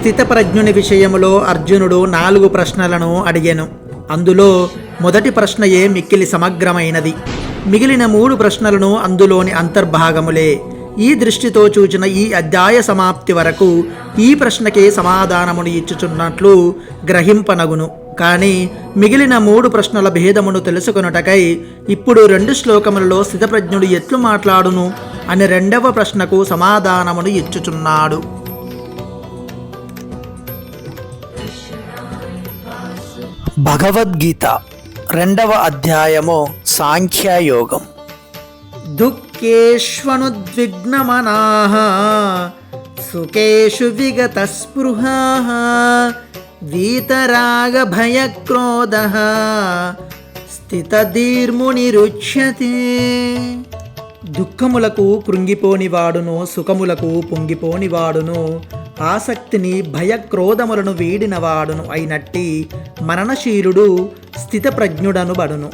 స్థితప్రజ్ఞుని విషయములో అర్జునుడు నాలుగు ప్రశ్నలను అడిగాను. అందులో మొదటి ప్రశ్నయే మిక్కిలి సమగ్రమైనది. మిగిలిన మూడు ప్రశ్నలను అందులోని అంతర్భాగములే. ఈ దృష్టితో చూచిన ఈ అధ్యాయ సమాప్తి వరకు ఈ ప్రశ్నకే సమాధానమును ఇచ్చుచున్నట్లు గ్రహింపనగును. కానీ మిగిలిన మూడు ప్రశ్నల భేదమును తెలుసుకొనుటకై ఇప్పుడు రెండు శ్లోకములలో స్థితప్రజ్ఞుడు ఎట్లు మాట్లాడును అని రెండవ ప్రశ్నకు సమాధానమును ఇచ్చుచున్నాడు. భగవద్గీత రెండవ అధ్యాయము సాంఖ్యయోగం. దుఃఖేష్వనుద్విగ్నమనా సుఖేషు విగత స్పృహా విగతస్పృహా వీతరాగభయక్రోధ స్థితధీర్మునిరుచ్యతే దుఃఖములకు కృంగిపోనివాడును సుఖములకు పొంగిపోనివాడును ఆసక్తిని భయక్రోధములను వీడినవాడును అయినట్టి మరణశీలుడు స్థితప్రజ్ఞుడనుబడును.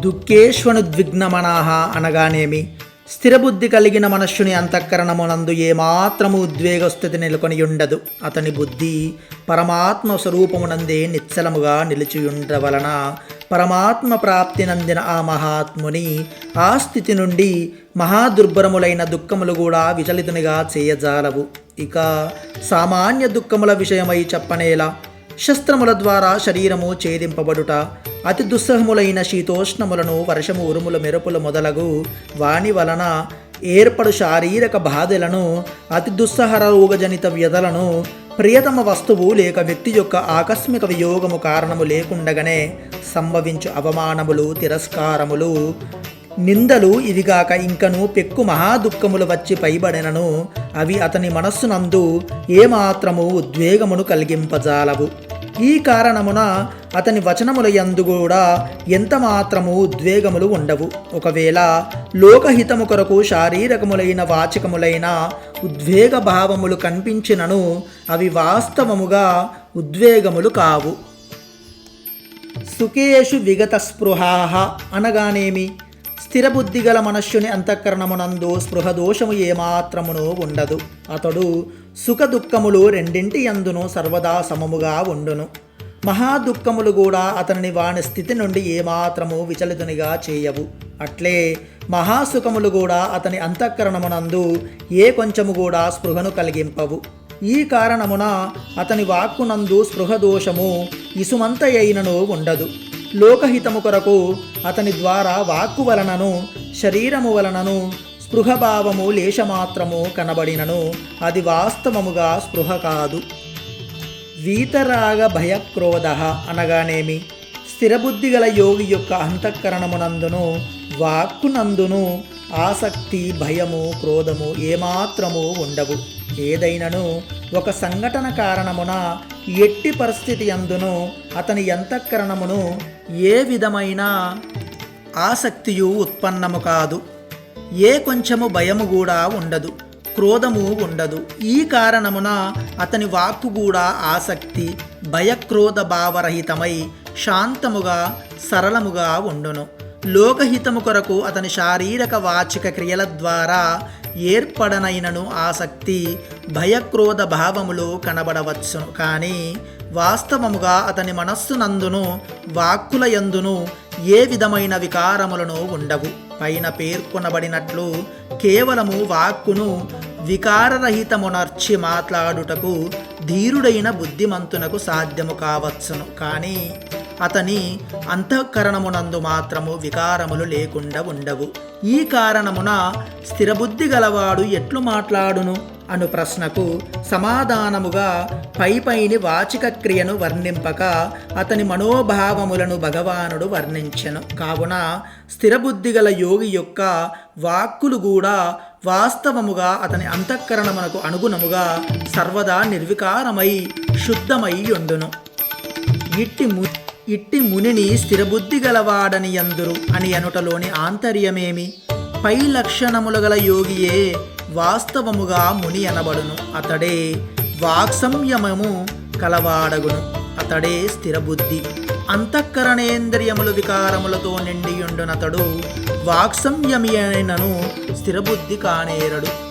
దుఃఖేష్వనుద్విగ్నమనాహ అనగానేమి? స్థిరబుద్ధి కలిగిన మనుష్యుని అంతఃకరణమునందు ఏమాత్రము ఉద్వేగస్థితి నెలకొని ఉండదు అతని బుద్ధి పరమాత్మ స్వరూపమునందే నిశ్చలముగా నిలిచియుండవలన పరమాత్మ ప్రాప్తి నందిన ఆ మహాత్ముని ఆ స్థితి నుండి మహాదుర్భరములైన దుఃఖములు కూడా విచలితునిగా చేయజాలవు. ఇక సామాన్య దుఃఖముల విషయమై చెప్పనేలా శస్త్రముల ద్వారా శరీరము ఛేదింపబడుట అతి దుస్సహములైన శీతోష్ణములను వర్షము ఉరుముల మెరుపులు మొదలగు వాని వలన ఏర్పడు శారీరక బాధలను అతి దుస్సహర రోగజనిత వ్యధలను ప్రియతమ వస్తువు లేక వ్యక్తి యొక్క ఆకస్మిక వియోగము కారణము లేకుండగానే సంభవించు అవమానములు తిరస్కారములు నిందలు ఇదిగాక ఇంకను పెక్కు మహాదుఃఖములు వచ్చి పైబడినను. అవి అతని మనస్సునందు ఏమాత్రము ఉద్వేగమును కలిగింపజాలవు. ఈ కారణమున అతని వచనముల యందు కూడా ఎంత మాత్రము ఉద్వేగములు ఉండవు. ఒకవేళ లోకహితము కొరకు శారీరకములైన వాచకములైన ఉద్వేగ భావములు కనిపించినను అవి వాస్తవముగా ఉద్వేగములు కావు. సుఖేషు విగత స్పృహాహ అనగానేమి? స్థిరబుద్ధి గల మనుష్యుని అంతఃకరణమునందు స్పృహ దోషము ఏమాత్రమును ఉండదు. అతడు సుఖ దుఃఖములు రెండింటి యందును సర్వదా సమముగా ఉండును. మహా దుఃఖములు కూడా అతనిని వాని స్థితి నుండి ఏమాత్రము విచలితునిగా చేయవు. అట్లే మహాసుఖములు కూడా అతని అంతఃకరణమునందు ఏ కొంచెము కూడా స్పృహను కలిగింపవు. ఈ కారణమున అతని వాక్కునందు స్పృహ దోషము ఇసుమంత అయినను ఉండదు. లోకహితము కొరకు అతని ద్వారా వాక్కు వలనను శరీరము వలనను స్పృహభావము లేశమాత్రము కనబడినను. అది వాస్తవముగా స్పృహ కాదు. వీతరాగ భయక్రోధ అనగానేమి? స్థిరబుద్ధి గల యోగి యొక్క అంతఃకరణమునందును వాక్కునందును ఆసక్తి భయము క్రోధము ఏమాత్రము ఉండవు. ఏదైనను ఒక సంఘటన కారణమున ఎట్టి పరిస్థితి అందును అతని అంతఃకరణమును ఏ విధమైన ఆసక్తియు ఉత్పన్నము కాదు. ఏ కొంచెము భయము కూడా ఉండదు క్రోధము ఉండదు. ఈ కారణమున అతని వాక్కు కూడా ఆసక్తి భయక్రోధ భావరహితమై శాంతముగా సరళముగా ఉండును. లోకహితము కొరకు అతని శారీరక వాచిక క్రియల ద్వారా ఏర్పడనైనను ఆసక్తి భయక్రోధ భావములు కనబడవచ్చును. కానీ వాస్తవముగా అతని మనస్సునందును వాక్కుల యందును ఏ విధమైన వికారములను ఉండవు. పైన పేర్కొనబడినట్లు కేవలము వాక్కును వికారరహితమునర్చి మాట్లాడుటకు ధీరుడైన బుద్ధిమంతునకు సాధ్యము కావచ్చును. కానీ అతని అంతఃకరణమునందు మాత్రము వికారములు లేకుండా ఉండవు. ఈ కారణమున స్థిరబుద్ధి గలవాడు ఎట్లు మాట్లాడును? అను ప్రశ్నకు సమాధానముగా పైపైని వాచిక క్రియను వర్ణింపక అతని మనోభావములను భగవానుడు వర్ణించెను. కావున స్థిరబుద్ధి గల యోగి యొక్క వాక్కులు కూడా వాస్తవముగా అతని అంతఃకరణమునకు అనుగుణముగా సర్వదా నిర్వికారమై శుద్ధమై ఉండును ఇట్టి ము ఇట్టి మునిని స్థిరబుద్ధి గలవాడని ఎందురు అని అనుటలోని ఆంతర్యమేమి? పై లక్షణములు గల యోగియే వాస్తవముగా ముని అనబడును. అతడే వాక్సంయమము కలవాడగును. అతడే స్థిరబుద్ధి. అంతఃకరణేంద్రియములు వికారములతో నిండియుండునతడు వాక్సంయమియనను స్థిరబుద్ధి కానేరడు.